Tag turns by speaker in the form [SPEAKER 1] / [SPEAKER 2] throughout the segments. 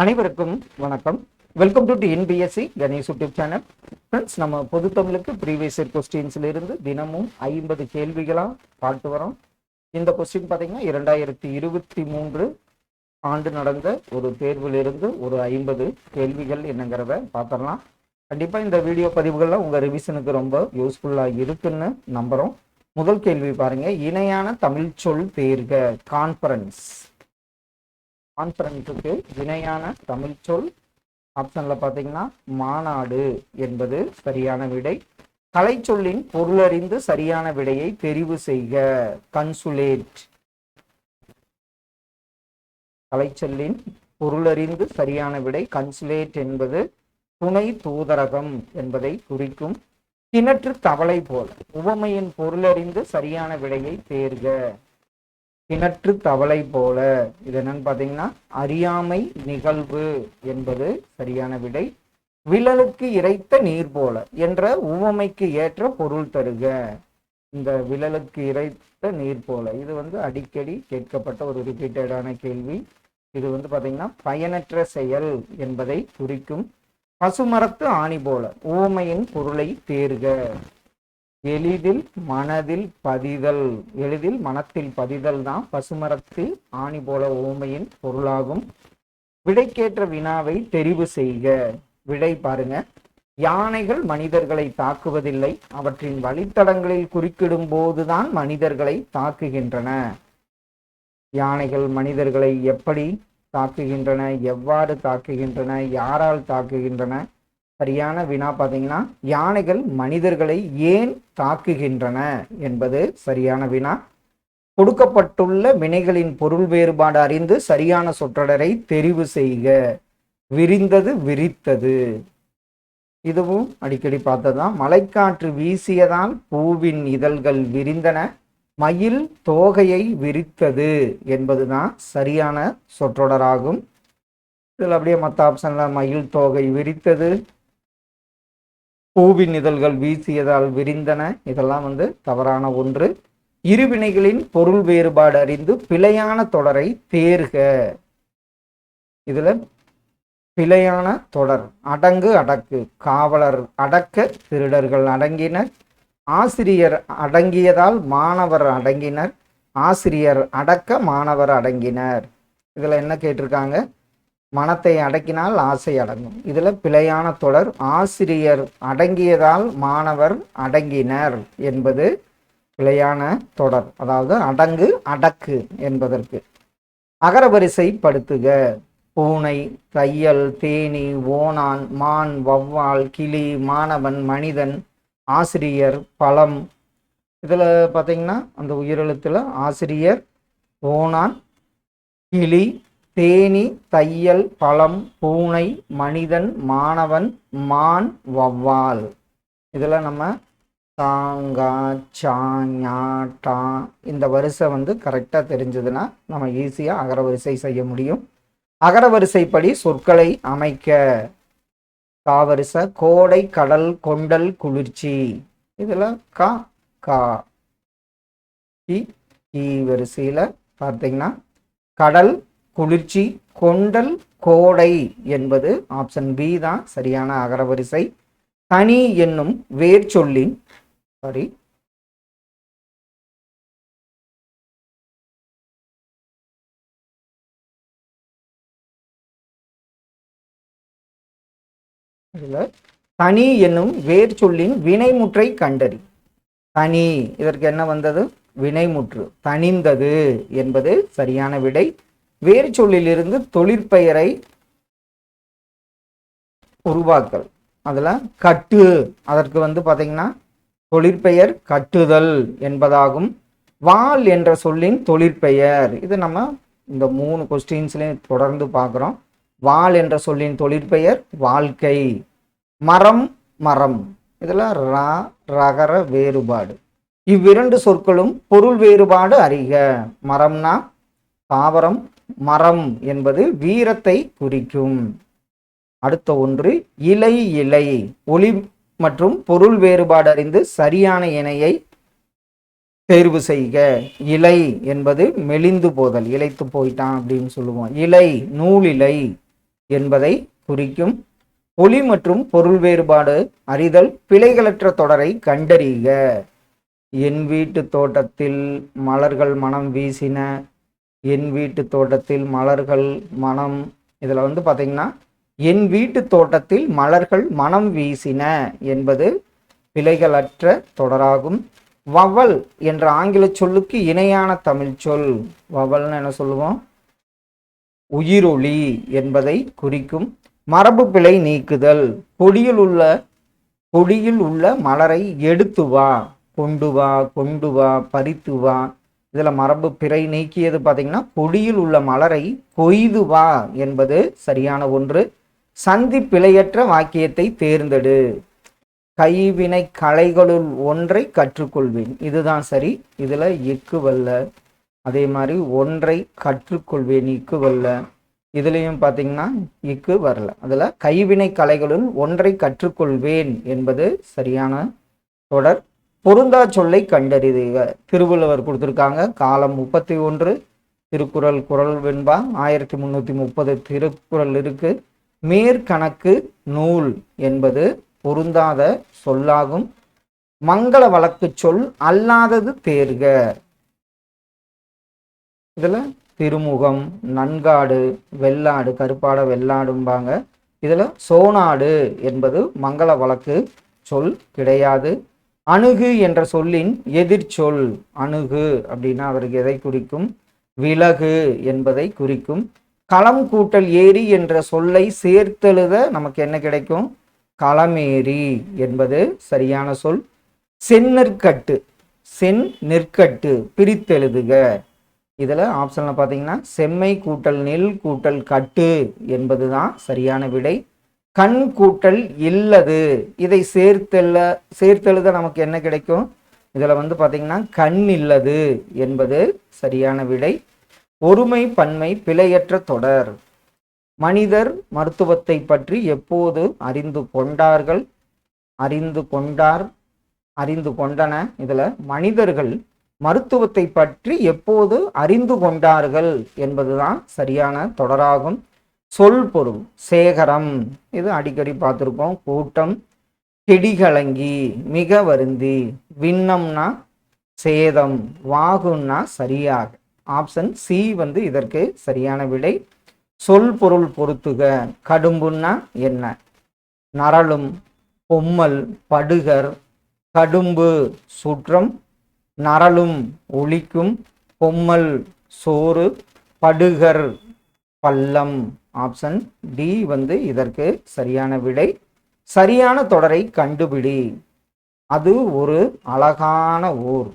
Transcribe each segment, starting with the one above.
[SPEAKER 1] அனைவருக்கும் வணக்கம். Welcome to NPSC Ganesh YouTube channel friends நம்ம பொது தமிழுக்கு ப்ரீவியஸ் இயர் கொஸ்டின்ஸ்ல இருந்து தினமும் ஐம்பது கேள்விகளாக பார்த்து வரோம் இந்த கொஸ்டின் பார்த்தீங்கன்னா இரண்டாயிரத்தி இருபத்தி மூன்று ஆண்டு நடந்த ஒரு தேர்விலிருந்து ஒரு ஐம்பது கேள்விகள் என்னங்கிறத பார்த்துடலாம் கண்டிப்பாக இந்த வீடியோ பதிவுகள்லாம் உங்கள் ரிவிஷனுக்கு ரொம்ப யூஸ்ஃபுல்லாக இருக்குன்னு நம்புகிறோம் முதல் கேள்வி பாருங்க. இணையான தமிழ் சொல் தேர்க கான்ஃபரன்ஸ் கான்ஃபரன்ஸுக்கு இணையான தமிழ் சொல். ஆப்ஷனில் பார்த்தீங்கன்னா மாநாடு என்பது சரியான விடை. கலைச்சொல்லின் பொருளறிந்து சரியான விடையை தெரிவு செய்க. கன்சுலேட் கலைச்சொல்லின் பொருளறிந்து சரியான விடை கன்சுலேட் என்பது துணை தூதரகம் என்பதை குறிக்கும். கிணற்று தவளை போல உவமையின் பொருளறிந்து சரியான விடையை தேர்க. கிணற்று தவளை போல. இது என்னன்னு பார்த்தீங்கன்னா அறியாமை நிகழ்வு என்பது சரியான விடை. விழலுக்கு இறைத்த நீர் போல என்ற உவமைக்கு ஏற்ற பொருள் தருக. இந்த விழலுக்கு இறைத்த நீர் போல. இது வந்து அடிக்கடி கேட்கப்பட்ட ஒரு ரிப்பீட்டடான கேள்வி. இது வந்து பார்த்தீங்கன்னா பயனற்ற செயல் என்பதை குறிக்கும். பசுமரத்து ஆணி போல உவமையின் பொருளை தேர்க. எளிதில் மனதில் பதிதல். எளிதில் மனத்தில் பதிதல் தான் பசுமரத்தில் ஆணி போல ஊமையின் பொருளாகும். விடைக்கேற்ற வினாவை தெரிவு செய்க. விடை பாருங்க. யானைகள் மனிதர்களை தாக்குவதில்லை. அவற்றின் வழித்தடங்களில் குறுக்கிடும் போதுதான் மனிதர்களை தாக்குகின்றன. யானைகள் மனிதர்களை எப்படி தாக்குகின்றன? எவ்வாறு தாக்குகின்றன? யாரால் தாக்குகின்றன? சரியான வினா பார்த்தீங்கன்னா யானைகள் மனிதர்களை ஏன் தாக்குகின்றன என்பது சரியான வினா. கொடுக்கப்பட்டுள்ள வினைகளின் பொருள் வேறுபாடு அறிந்து சரியான சொற்றொடரை தெரிவு செய்க. விரிந்தது விரித்தது. இதுவும் அடிக்கடி பார்த்ததுதான். மலைக்காற்று வீசியதால் பூவின் இதழ்கள் விரிந்தன. மயில் தோகையை விரித்தது என்பதுதான் சரியான சொற்றொடராகும். இதில் அப்படியே மற்ற ஆப்ஷனில் மயில் தோகை விரித்தது. பூவின் இதழ்கள் வீசியதால் விரிந்தன. இதெல்லாம் வந்து தவறான ஒன்று. இருவினைகளின் பொருள் வேறுபாடு அறிந்து பிழையான தொடரை தேர்க. இதுல பிழையான தொடர் அடங்கு அடக்கு காவலர் அடக்க திருடர்கள் அடங்கினர். ஆசிரியர் அடங்கியதால் மாணவர் அடங்கினர். ஆசிரியர் அடக்க மாணவர் அடங்கினர். இதுல என்ன கேட்டிருக்காங்க? மனத்தை அடக்கினால் ஆசை அடங்கும். இதில் பிழையான தொடர் ஆசிரியர் அடங்கியதால் மாணவர் அடங்கினர் என்பது பிழையான தொடர். அதாவது அடங்கு அடக்கு என்பதற்கு. அகரவரிசைப்படுத்துக பூனை தையல் தேனி ஓணான் மான் வவ்வால் கிளி மாணவன் மனிதன் ஆசிரியர் பழம். இதில் பார்த்தீங்கன்னா அந்த உயிரெழுத்தில் ஆசிரியர் ஓணான் கிளி தேனி தையல் பழம் பூனை மனிதன் மாணவன் மான் வவ்வால் இதில் நம்ம தாங்கா சாஞா டா இந்த வரிசை வந்து கரெக்டாக தெரிஞ்சதுன்னா நம்ம ஈஸியாக அகரவரிசை செய்ய முடியும். அகரவரிசைப்படி சொற்களை அமைக்க. காவரிசை கோடை கடல் கொண்டல் குளிர்ச்சி. இதில் கா கா. கி வரிசையில் பார்த்தீங்கன்னா கடல் குளிர்ச்சி கொண்டல் கோடை என்பது ஆப்ஷன் பி தான். சரியான அகரவரிசை தனி என்னும் வேர் சொல்லின் சாரி தனி என்னும் வேர் சொல்லின் வினைமுற்றை கண்டறி. தனி இதற்கு என்ன வந்தது? வினைமுற்று தனிந்தது என்பது சரியான விடை. வேறு சொல்லிலிருந்து தொழிற்பெயரை உருவாக்கல். அதில் கட்டு அதற்கு வந்து பார்த்திங்கன்னா தொழிற்பெயர் கட்டுதல் என்பதாகும். வால் என்ற சொல்லின் தொழிற்பெயர். இது நம்ம இந்த மூணு கொஸ்டின்ஸ்லையும் தொடர்ந்து பார்க்குறோம் வால் என்ற சொல்லின் தொழிற்பெயர் வாழ்க்கை. மரம் மரம். இதில் ரா ரகர வேறுபாடு. இவ்விரண்டு சொற்களும் பொருள் வேறுபாடு அறிக. மரம்னா தாவரம் மரம் என்பது வீரத்தை குறிக்கும். அடுத்த ஒன்று இலை இலை. ஒளி மற்றும் பொருள் வேறுபாடு அறிந்து சரியான இணையை தேர்வு செய்க. இலை என்பது மெலிந்து போதல் இலைத்து போயிட்டான் அப்படின்னு சொல்லுவோம். இலை நூலிலை என்பதை குறிக்கும். ஒளி மற்றும் பொருள் வேறுபாடு அறிதல் பிழைகளற்ற தொடரை கண்டறிக. என் வீட்டு தோட்டத்தில் மலர்கள் மனம் வீசின என் வீட்டு தோட்டத்தில் மலர்கள் மனம் இதில் வந்து பார்த்தீங்கன்னா என் வீட்டு தோட்டத்தில் மலர்கள் மனம் வீசின என்பது பிழைகளற்ற தொடராகும். வவல் என்ற ஆங்கில சொல்லுக்கு இணையான தமிழ் சொல். வவல்னு என்ன சொல்லுவோம்? உயிரொளி என்பதை குறிக்கும். மரபு பிழை நீக்குதல். கொடியில் உள்ள கொடியில் உள்ள மலரை எடுத்து வா கொண்டு வா கொண்டு வா பறித்து வா. இதில் மரபு பிறை நீக்கியது பார்த்தீங்கன்னா கொடியில் உள்ள மலரை கொய்து வா என்பது சரியான ஒன்று. சந்தி பிழையற்ற வாக்கியத்தை தேர்ந்தெடு. கைவினை கலைகளுள் ஒன்றை கற்றுக்கொள்வேன். இதுதான் சரி. இதில் எக்கு வல்ல. அதே மாதிரி ஒன்றை கற்றுக்கொள்வேன் இக்கு வல்ல. இதுலேயும் பார்த்தீங்கன்னா இக்கு வரல. அதில் கைவினை கலைகளுள் ஒன்றை கற்றுக்கொள்வேன் என்பது சரியான தொடர். பொருந்தா சொல்லை கண்டறிதுக திருவள்ளுவர் கொடுத்துருக்காங்க. காலம் முப்பத்தி ஒன்று திருக்குறள் குறள் வெண்பா. ஆயிரத்தி முந்நூற்றி முப்பது திருக்குறள் இருக்கு. மேற்கணக்கு நூல் என்பது பொருந்தாத சொல்லாகும். மங்கள வழக்கு சொல் அல்லாதது தேர்க. இதில் திருமுகம் நன்காடு வெள்ளாடு கருப்பாட வெள்ளாடும்பாங்க. இதில் சோனாடு என்பது மங்கள வழக்கு சொல் கிடையாது. அணுகு என்ற சொல்லின் எதிர்ச்சொல். அணுகு அப்படின்னா அவருக்கு எதை குறிக்கும்? விலகு என்பதை குறிக்கும். களம் கூட்டல் ஏரி என்ற சொல்லை சேர்த்தெழுத நமக்கு என்ன கிடைக்கும்? களமேரி என்பது சரியான சொல். செந்நெற்கட்டு சென் நெற்கட்டு. பிரித்தெழுதுக. இதில் ஆப்ஷனில் பார்த்தீங்கன்னா செம்மை கூட்டல் நெல் கூட்டல் கட்டு என்பது தான் சரியான விடை. கண் கூட்டல் இல்லது. இதை சேர்த்தெல்ல சேர்த்தெழுத நமக்கு என்ன கிடைக்கும்? இதில் வந்து பார்த்தீங்கன்னா கண் இல்லது என்பது சரியான விடை. ஒருமை பன்மை பிழையற்ற தொடர். மனிதர் மருத்துவத்தை பற்றி எப்போது அறிந்து கொண்டார்கள்? அறிந்து கொண்டார் அறிந்து கொண்டன. இதில் மனிதர்கள் மருத்துவத்தை பற்றி எப்போது அறிந்து கொண்டார்கள் என்பதுதான் சரியான தொடராகும். சொல் பொருள் சேகரம். இது அடிக்கடி பார்த்துருப்போம். கூட்டம் கெடிகலங்கி மிக வருந்தி. விண்ணம்னா சேதம் வாகுன்னா சரியாக. ஆப்ஷன் சி வந்து இதற்கு சரியான விடை. சொல் பொருள் பொருத்துக. கடும்புன்னா என்ன? நரளும் பொம்மல் படுகர். கடும்பு சுற்றம். நரளும் ஒளிக்கும் பொம்மல் சோறு. படுகர் பள்ளம். ஆப்ஷன் டி வந்து இதற்கு சரியான விடை. சரியான தொடரை கண்டுபிடி. அது ஒரு அழகான ஊர்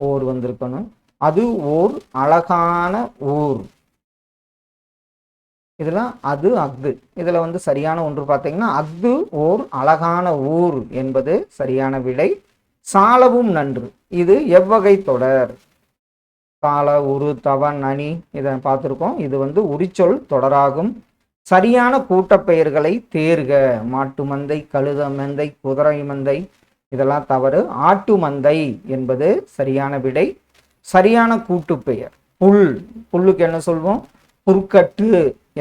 [SPEAKER 1] ஓர் வந்திருக்கணும். அது ஓர் அழகான ஊர் இதெல்லாம் அது அஃது இதில் வந்து சரியான ஒன்று பார்த்தீங்கன்னா அஃது ஓர் அழகான ஊர் என்பது சரியான விடை. சாலவும் நன்று. இது எவ்வகை தொடர். கால உரு தவன் அணி இதை பார்த்துருக்கோம். இது வந்து உரிச்சொல் தொடராகும். சரியான கூட்டப்பெயர்களை தேர்க. மாட்டு மந்தை கழுத மந்தை குதிரை மந்தை இதெல்லாம் தவறு. ஆட்டு மந்தை என்பது சரியான விடை. சரியான கூட்டுப்பெயர். புல். புல்லுக்கு என்ன சொல்வோம்? புற்கட்டு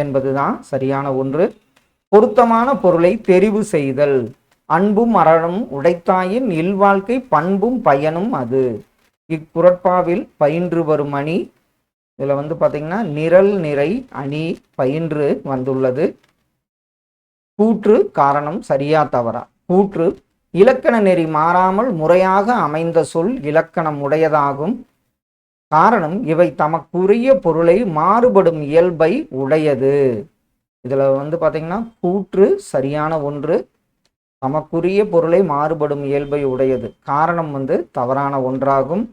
[SPEAKER 1] என்பதுதான் சரியான ஒன்று. பொருத்தமான பொருளை தெரிவு செய்தல். அன்பும் அறனும் உடைத்தாயின் இல்வாழ்க்கை பண்பும் பயனும் அது. இக்குரட்பாவில் பயின்று வரும் அணி. இதில் வந்து பார்த்தீங்கன்னா நிரல் நிறை அணி பயின்று வந்துள்ளது. கூற்று காரணம் சரியா தவறா? கூற்று இலக்கண நெறி மாறாமல் முறையாக அமைந்த சொல் இலக்கணம் உடையதாகும். காரணம் இவை தமக்குரிய பொருளை மாறுபடும் இயல்பை உடையது. இதில் வந்து பார்த்தீங்கன்னா கூற்று சரியான ஒன்று தமக்குரிய பொருளை மாறுபடும் இயல்பை உடையது. காரணம் வந்து தவறான ஒன்றாகும்.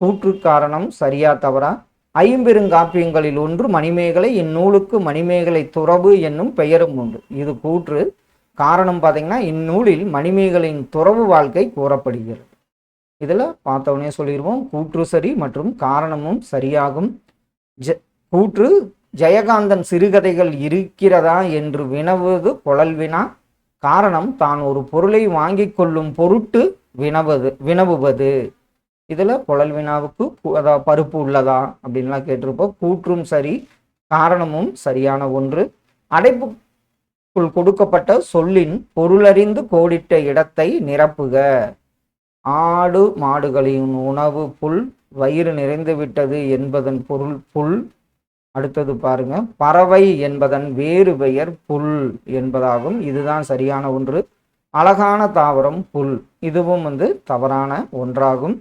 [SPEAKER 1] கூற்று காரணம் சரியா தவறா? ஐம்பெருங்காப்பியங்களில் ஒன்று மணிமேகலை இந்நூலுக்கு மணிமேகலை துறவு என்னும் பெயரும் உண்டு. இது கூற்று. காரணம் பார்த்தீங்கன்னா இந்நூலில் மணிமேகலின் துறவு வாழ்க்கை கூறப்படுகிறது. இதில் பார்த்தவொடனே சொல்லிடுவோம் கூற்று சரி மற்றும் காரணமும் சரியாகும். ஜ கூற்று ஜெயகாந்தன் சிறுகதைகள் இருக்கிறதா என்று வினவுவது குழல் வினா. காரணம் தான் ஒரு பொருளை வாங்கி கொள்ளும் பொருட்டு வினவது வினவுவது. இதில் குழல் வினாவுக்கு அதாவது பருப்பு உள்ளதா அப்படின்லாம் கேட்டிருப்போம். கூற்றும் சரி காரணமும் சரியான ஒன்று. அடைப்புக்குள் கொடுக்கப்பட்ட சொல்லின் பொருளறிந்து கோடிட்ட இடத்தை நிரப்புக. ஆடு மாடுகளின் உணவு புல் வயிறு நிறைந்து விட்டது என்பதன் பொருள் புல் அடுத்தது பாருங்க. பறவை என்பதன் வேறு பெயர் புல் என்பதாகும். இதுதான் சரியான ஒன்று. அழகான தாவரம் புல். இதுவும் வந்து தவறான ஒன்றாகும்.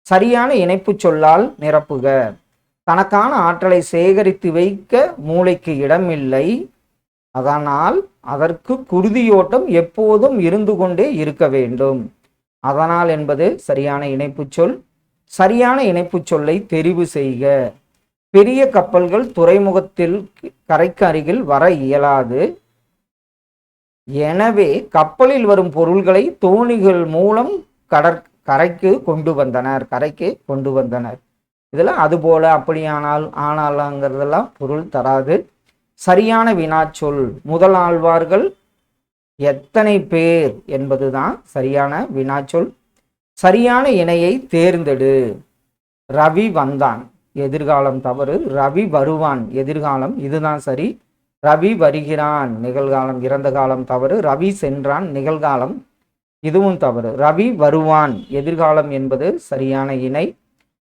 [SPEAKER 1] சரியான இணைப்பு சொல்லால் நிரப்புக. தனக்கான ஆற்றலை சேகரித்து வைக்க மூளைக்கு இடமில்லை. அதனால் அதற்கு குருதியோட்டம் எப்போதும் இருந்து கொண்டே இருக்க வேண்டும். அதனால் என்பது சரியான இணைப்புச் சொல். சரியான இணைப்புச் சொல்லை தெரிவு செய்க. பெரிய கப்பல்கள் துறைமுகத்தில் கரைக்கு அருகில் வர இயலாது. எனவே கப்பலில் வரும் பொருள்களை தோணிகள் மூலம் கடற் கரைக்கு கொண்டு வந்தனர் கரைக்கு கொண்டு வந்தனர். இதில் அதுபோல அப்படியானால் ஆனாலாங்கிறதெல்லாம் பொருள் தராது. சரியான வினாச்சொல் முதல் ஆழ்வார்கள் எத்தனை பேர் என்பதுதான் சரியான வினாச்சொல். சரியான இணையை தேர்ந்தெடு. ரவி வந்தான். எதிர்காலம் தவறு ரவி வருவான். எதிர்காலம் இதுதான் சரி. ரவி வருகிறான். நிகழ்காலம் இறந்த காலம் தவறு. ரவி சென்றான். நிகழ்காலம் இதுவும் தவறு. ரவி வருவான். எதிர்காலம் என்பது சரியான இணை.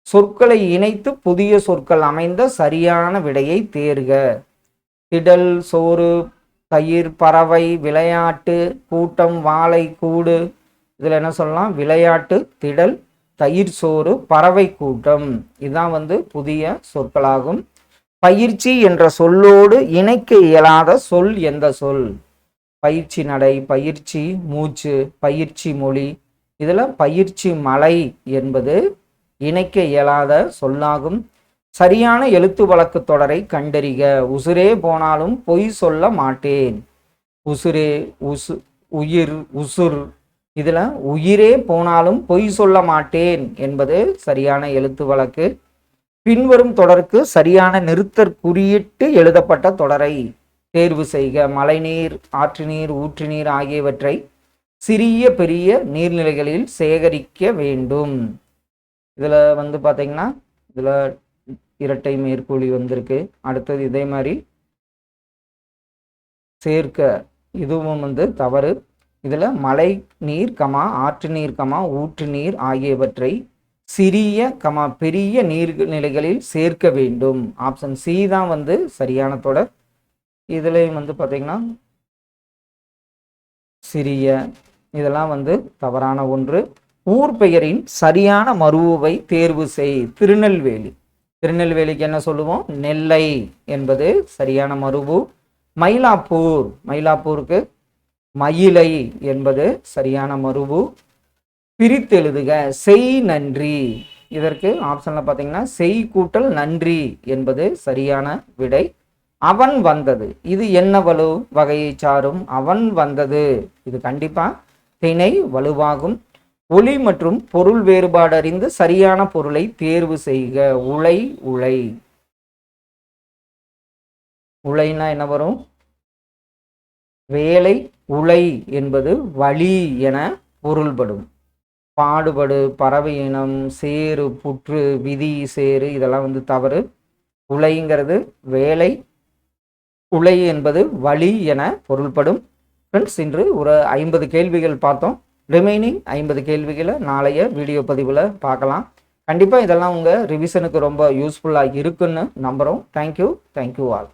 [SPEAKER 1] சொற்களை இணைத்து புதிய சொற்கள் அமைந்த சரியான விடையை தேர்க. திடல் சோறு தயிர் பறவை விளையாட்டு கூட்டம் வாழை கூடு. இதில் என்ன சொல்லலாம்? விளையாட்டு திடல் தயிர் சோறு பறவை கூட்டம். இதுதான் வந்து புதிய சொற்களாகும். பயிற்சி என்ற சொல்லோடு இணைக்க இயலாத சொல் எந்த சொல்? பயிற்சி நடை பயிற்சி மூச்சு பயிற்சி மொழி. இதில் பயிற்சி மலை என்பது இணைக்க இயலாத சொல்லாகும். சரியான எழுத்து வழக்கு தொடரை கண்டறிக. உசுரே போனாலும் பொய் சொல்ல மாட்டேன். உசுரே உசு உயிர் உசுர் இதில் உயிரே போனாலும் பொய் சொல்ல மாட்டேன் என்பது சரியான எழுத்து வழக்கு. பின்வரும் தொடருக்கு சரியான நிறுத்தற் குறியிட்டு எழுதப்பட்ட தொடரை. தேர்வு செய்க மழைநீர் ஆற்று நீர் ஊற்று நீர் ஆகியவற்றை சிறிய பெரிய நீர்நிலைகளில் சேகரிக்க வேண்டும். இதில் வந்து பார்த்தீங்கன்னா இதில் இரட்டை மேற்கூலி வந்திருக்கு. அடுத்தது இதே மாதிரி சேர்க்க. இதுவும் வந்து தவறு. இதில் மழை நீர் கமா ஆற்று நீர் கமா ஊற்று நீர் ஆகியவற்றை சிறிய கமா பெரிய நீர்நிலைகளில் சேர்க்க வேண்டும். ஆப்ஷன் சி தான் வந்து சரியான தொடர். இதுலேயும் வந்து பார்த்தீங்கன்னா சிறிய இதெல்லாம் வந்து தவறான ஒன்று. ஊர் பெயரின் சரியான மருவை தேர்வு செய். திருநெல்வேலி. திருநெல்வேலிக்கு என்ன சொல்லுவோம்? நெல்லை என்பது சரியான மருவு மயிலாப்பூர். மயிலாப்பூருக்கு மயிலை என்பது சரியான மருவு பிரித்தெழுதுக செய் நன்றி. இதற்கு ஆப்ஷனில் பார்த்தீங்கன்னா செய் கூட்டல் நன்றி என்பது சரியான விடை. அவன் வந்தது. இது என்ன வலு? வகையை சாரும். அவன் வந்தது. இது கண்டிப்பா திணை வலுவாகும். ஒளி மற்றும் பொருள் வேறுபாடு அறிந்து சரியான பொருளை தேர்வு செய்க. உலை உலை உலைனா என்ன வரும்? வேலை உலை என்பது வழி என பொருள்படும். பாடுபடு பறவை இனம் சேறு புற்று விதி சேறு இதெல்லாம் வந்து தவறு. உலைங்கிறது வேலை. உலை என்பது வழி என பொருள்படும். ஃப்ரெண்ட்ஸ் இன்று ஒரு ஐம்பது கேள்விகள் பார்த்தோம். ரிமைனிங் ஐம்பது கேள்விகளை நாளைய வீடியோ பதிவில் பார்க்கலாம். கண்டிப்பாக இதெல்லாம் உங்கள் ரிவிஷனுக்கு ரொம்ப யூஸ்ஃபுல்லாக இருக்குன்னு நம்புகிறோம் தேங்க்யூ தேங்க்யூ ஆல்